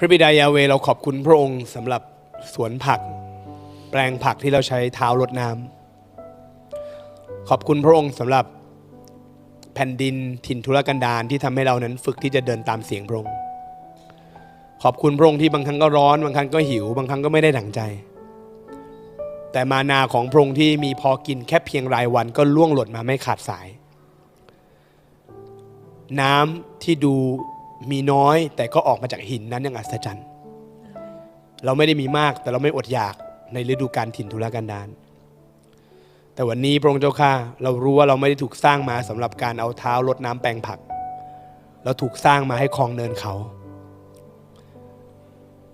พระบิดายาเวเราขอบคุณพระองค์สำหรับสวนผัก แปลงผักที่เราใช้เท้ารดน้ำขอบคุณพระองค์สำหรับแผ่นดินถิ่นทุรกันดารที่ทำให้เรานั้นฝึกที่จะเดินตามเสียงพระองค์ขอบคุณพระองค์ที่บางครั้งก็ร้อน บางครั้งก็หิว บางครั้งก็ไม่ได้ดั่งใจ แต่มานาของพระองค์ที่มีพอกินแค่เพียงรายวันก็ล่วงหล่นมาไม่ขาดสาย น้ำที่ดู มีน้อย แต่ก็ออกมาจากหินนั้นยังอัศจรรย์ เราไม่ได้มีมากแต่เราไม่อดอยากในฤดูการถิ่นทุรกันดารแต่วันนี้พระองค์เจ้าข้าเรารู้ว่าเราไม่ได้ถูกสร้างมาสำหรับการเอาเท้ารดน้ำแปลงผัก เราถูกสร้างมาให้คลองเนินเขา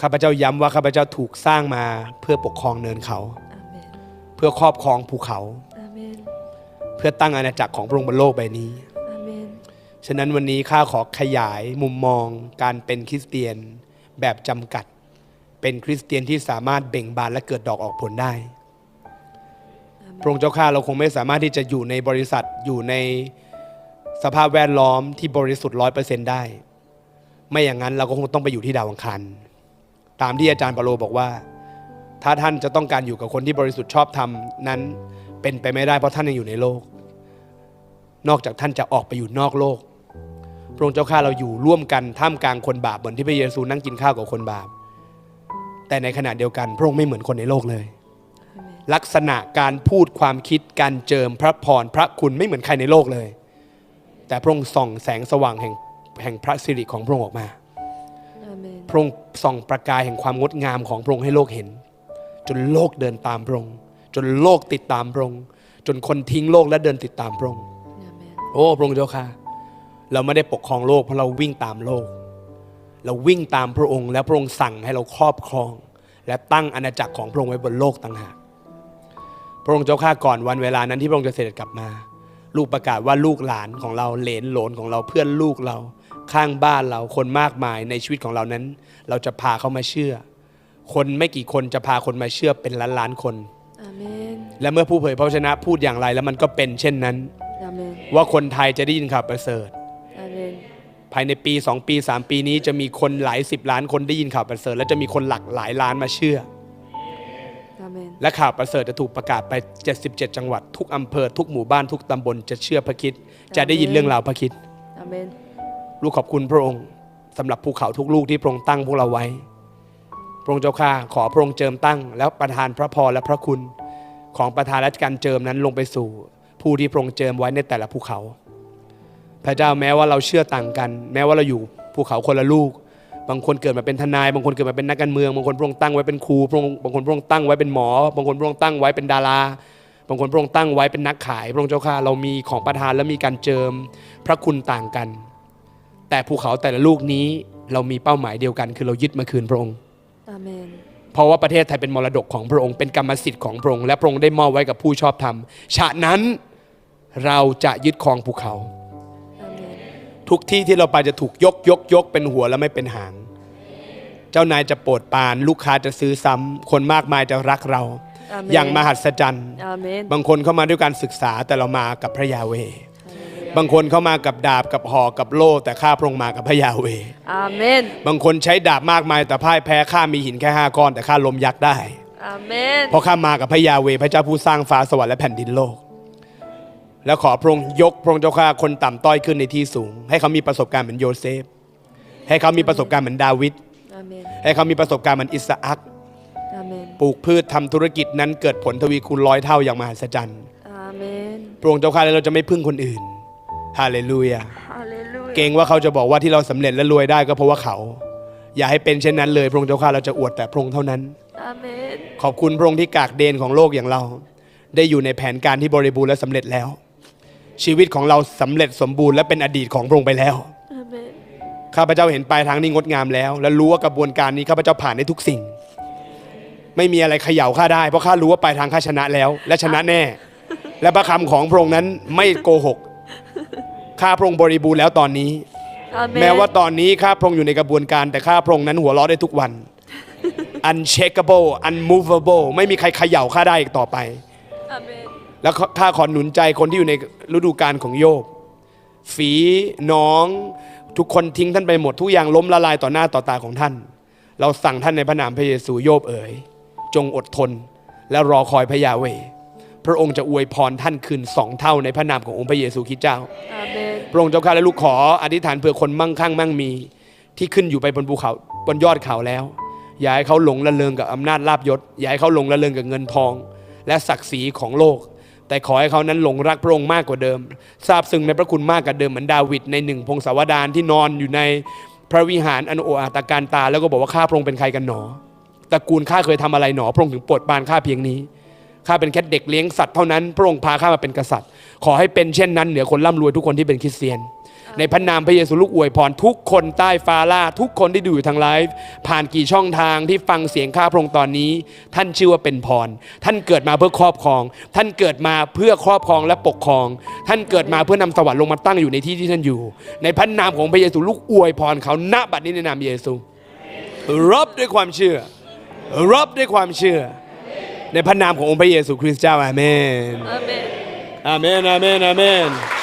ข้าพเจ้าย้ำว่าข้าพเจ้าถูกสร้างมาเพื่อปกครองเนินเขาอาเมนเพื่อครอบครองภูเขาอาเมนเพื่อตั้งอาณาจักรของพระองค์บนโลกใบนี้อาเมน ฉะนั้นวันนี้ข้าขอขยายมุมมองการเป็นคริสเตียนแบบจำกัด เป็นคริสเตียนที่สามารถเบ่งบานและเกิดดอกออกผลได้ พระองค์เจ้าข้าเราคงไม่สามารถที่จะอยู่ในบริษัทอยู่ในสภาพแวดล้อมที่บริสุทธิ์ร้อยเปอร์เซ็นได้ ไม่อย่างนั้นเราก็คงต้องไปอยู่ที่ดาวอังคารตามที่อาจารย์เปาโลบอกว่า ถ้าท่านจะต้องการอยู่กับคนที่บริสุทธิ์ชอบธรรมนั้นเป็นไปไม่ได้เพราะท่านยังอยู่ในโลก นอกจากท่านจะออกไปอยู่นอกโลก พระองค์เจ้าข้าเราอยู่ร่วมกันท่ามกลางคนบาปเหมือนที่พระเยซูนั่งกินข้าวกับคนบาป แต่ในขณะเดียวกัน พระองค์ไม่เหมือนคนในโลกเลยอาเมนลักษณะการพูดความคิดการเจิมพระพรพระคุณไม่เหมือนใครในโลกเลย แต่พระองค์ส่องแสงสว่างแห่งแห่งพระสิริของพระองค์ออกมาอาเมนพระองค์ส่องประกายแห่งความงดงามของพระองค์ให้โลกเห็น จนโลกเดินตามพระองค์จนโลกติดตามพระองค์จนคนทิ้งโลกและเดินติดตามพระองค์อาเมนโอ้พระองค์เจ้าค่ะ เราไม่ได้ปกครองโลกเพราะเราวิ่งตามโลก เราวิ่งตามพระองค์ และพระองค์สั่งให้เราครอบครอง และตั้งอาณาจักรของพระองค์ไว้บนโลกต่างหาก พระองค์เจ้าข้าก่อนวันเวลานั้นที่พระองค์จะเสด็จกลับมา ลูกประกาศว่าลูกหลานของเราเหลนโหลนของเราเพื่อนลูกเรา ข้างบ้านเราคนมากมายในชีวิตของเรานั้น เราจะพาเขามาเชื่อ คนไม่กี่คนจะพาคนมาเชื่อเป็นล้านล้านๆคนอาเมนและเมื่อผู้เผยพระวจนะพูดอย่างไรแล้วมันก็เป็นเช่นนั้นอาเมนว่าคนไทยจะได้ยินข่าวประเสริฐอาเมน ภายในปี 2 ปี 3 ปีนี้จะมีคนหลายสิบล้านคนได้ยินข่าวประเสริฐและจะมีคนหลักหลายล้านมาเชื่ออาเมนและข่าวประเสริฐจะถูกประกาศไป 77 จังหวัด ทุกอำเภอทุกหมู่บ้านทุกตำบลจะเชื่อพระคิดจะได้ยินเรื่องราวพระคิดอาเมนลูกขอบคุณพระองค์สำหรับภูเขาทุกลูกที่พระองค์ตั้งพวกเราไว้ พระองค์เจ้าข้าขอพระองค์เจิมตั้ง แล้วประทานพระพรและพระคุณ ของประธานและการเจิมนั้นลงไปสู่ ผู้ที่พระองค์เจิมไว้ในแต่ละภูเขา พระเจ้าแม้ว่าเราเชื่อต่างกัน แม้ว่าเราอยู่ภูเขาคนละลูก บางคนเกิดมาเป็นทนาย บางคนเกิดมาเป็นนักการเมือง บางคนพระองค์ตั้งไว้เป็นครูพระองค์บางคนพระองค์ตั้งไว้เป็นหมอ บางคนพระองค์ตั้งไว้เป็นดารา บางคนพระองค์ตั้งไว้เป็นนักขาย พระองค์เจ้าข้าเรามีของประทานและมีการเจิมพระคุณต่างกัน แต่ภูเขาแต่ละลูกนี้เรามีเป้าหมายเดียวกัน คือเรายึดมาคืนพระองค์อาเมนเพราะว่าประเทศไทยเป็นมรดกของพระองค์ เป็นกรรมสิทธิ์ของพระองค์ และพระองค์ได้มอบไว้กับผู้ชอบธรรม ฉะนั้นเราจะยึดครองภูเขาอาเมน ทุกที่ที่เราไปจะถูกยกยกยกเป็นหัวและไม่เป็นหาง เจ้านายจะโปรดปราน ลูกค้าจะซื้อซ้ำคนมากมายจะรักเราอาเมนอย่างมหัศจรรย์อาเมนบางคนเข้ามาด้วยการศึกษาแต่เรามากับพระยาเวห์บางคนเข้ามากับดาบกับหอกกับโล่แต่ข้าพระองค์มากับพระยาเวห์อาเมนบางคนใช้ดาบมากมายแต่พ่ายแพ้ข้ามีหินแค่ห้าก้อนแต่ข้าลมยักษ์ได้อาเมนเพราะข้ามากับพระยาเวห์พระเจ้าผู้สร้างฟ้าสวรรค์และแผ่นดินโลก แล้วขอพระองค์ยกพระองค์เจ้าข้าคนต่ำต้อยขึ้นในที่สูง ให้เขามีประสบการณ์เหมือนโยเซฟ ให้เขามีประสบการณ์เหมือนดาวิดอาเมนให้เขามีประสบการณ์เหมือนอิสอักอาเมนปลูกพืชทำธุรกิจนั้นเกิดผลทวีคูณร้อยเท่าอย่างมหัศจรรย์อาเมนพระองค์เจ้าข้าแล้วเราจะไม่พึ่งคนอื่นฮาเลลูยาฮาเลลูยาเกรงว่าเขาจะบอกว่าที่เราสำเร็จและรวยได้ก็เพราะว่าเขา อย่าให้เป็นเช่นนั้นเลย พระองค์เจ้าข้าเราจะอวดแต่พระองค์เท่านั้นอาเมนขอบคุณพระองค์ที่กากเดนของโลกอย่างเรา ได้อยู่ในแผนการที่บริบูรณ์และสำเร็จแล้ว ชีวิตของเราสำเร็จสมบูรณ์และเป็นอดีตของพระองค์ไปแล้วอาเมนข้าพเจ้าเห็นปลายทางนี้งดงามแล้ว และรู้ว่ากระบวนการนี้ข้าพเจ้าผ่านได้ทุกสิ่ง ไม่มีอะไรเขย่าข้าได้ เพราะข้ารู้ว่าปลายทางข้าชนะแล้ว และชนะแน่ และพระคำของพระองค์นั้นไม่โกหกข้าพระองค์บริบูรณ์แล้วตอนนี้อาเมนแม้ว่าตอนนี้ข้าพระองค์อยู่ในกระบวนการ แต่ข้าพระองค์นั้นหัวเราะได้ทุกวัน unshakable unmovable ไม่มีใครเขย่าข้าได้อีกต่อไปอาเมน แล้วข้าขอหนุนใจคนที่อยู่ในฤดูกาลของโยบ ฝีน้อง ทุกคนทิ้งท่านไปหมดทุกอย่างล้มละลายต่อหน้าต่อตาของท่าน เราสั่งท่านในพระนามพระเยซูโยบเอ๋ย จงอดทน และรอคอยพระยาเวห์พระองค์จะอวยพรท่านคืนสองเท่าในพระนามขององค์พระเยซูคริสต์เจ้าอาเมนพระองค์เจ้าข้าและลูกขออธิษฐานเพื่อคนมั่งคั่งมั่งมี ที่ขึ้นอยู่ไปบนภูเขาบนยอดเขาแล้ว อย่าให้เขาหลงละเลงกับอำนาจลาบยศ อย่าให้เขาหลงละเลงกับเงินทอง และศักดิ์ศรีของโลก แต่ขอให้เขานั้นหลงรักพระองค์มากกว่าเดิมทราบซึ้งในพระคุณมากกว่าเดิมเหมือนดาวิดในหนึ่งพงศาวดารที่นอนอยู่ในพระวิหารอันโออาตการตา แล้วก็บอกว่าข้าพระองค์เป็นใครกันหนอตระกูลข้าเคยทำอะไรหนอ พระองค์ถึงโปรดปานข้าเพียงนี้ข้าเป็นแค่เด็กเลี้ยงสัตว์เท่านั้นพระองค์พาข้ามาเป็นกษัตริย์ ขอให้เป็นเช่นนั้นเหนือคนร่ำรวยทุกคนที่เป็นคริสเตียน ในพระนามพระเยซูลูกอวยพรทุกคนใต้ฟ้าล่าทุกคนที่ดูอยู่ทางไลฟ์ผ่านกี่ช่องทางที่ฟังเสียงข้าพระองค์ตอนนี้ ท่านชื่อว่าเป็นพร ท่านเกิดมาเพื่อครอบครอง ท่านเกิดมาเพื่อครอบครองและปกครอง ท่านเกิดมาเพื่อนำสวรรค์ลงมาตั้งอยู่ในที่ที่ท่านอยู่ ในพระนามของพระเยซูลูกอวยพรเขาณบัดนี้ในนามเยซูรับด้วยความเชื่อรับด้วยความเชื่อ ในพระนามขององค์พระเยซูคริสต์เจ้าอาเมนอาเมนอาเมนอาเมนอาเมน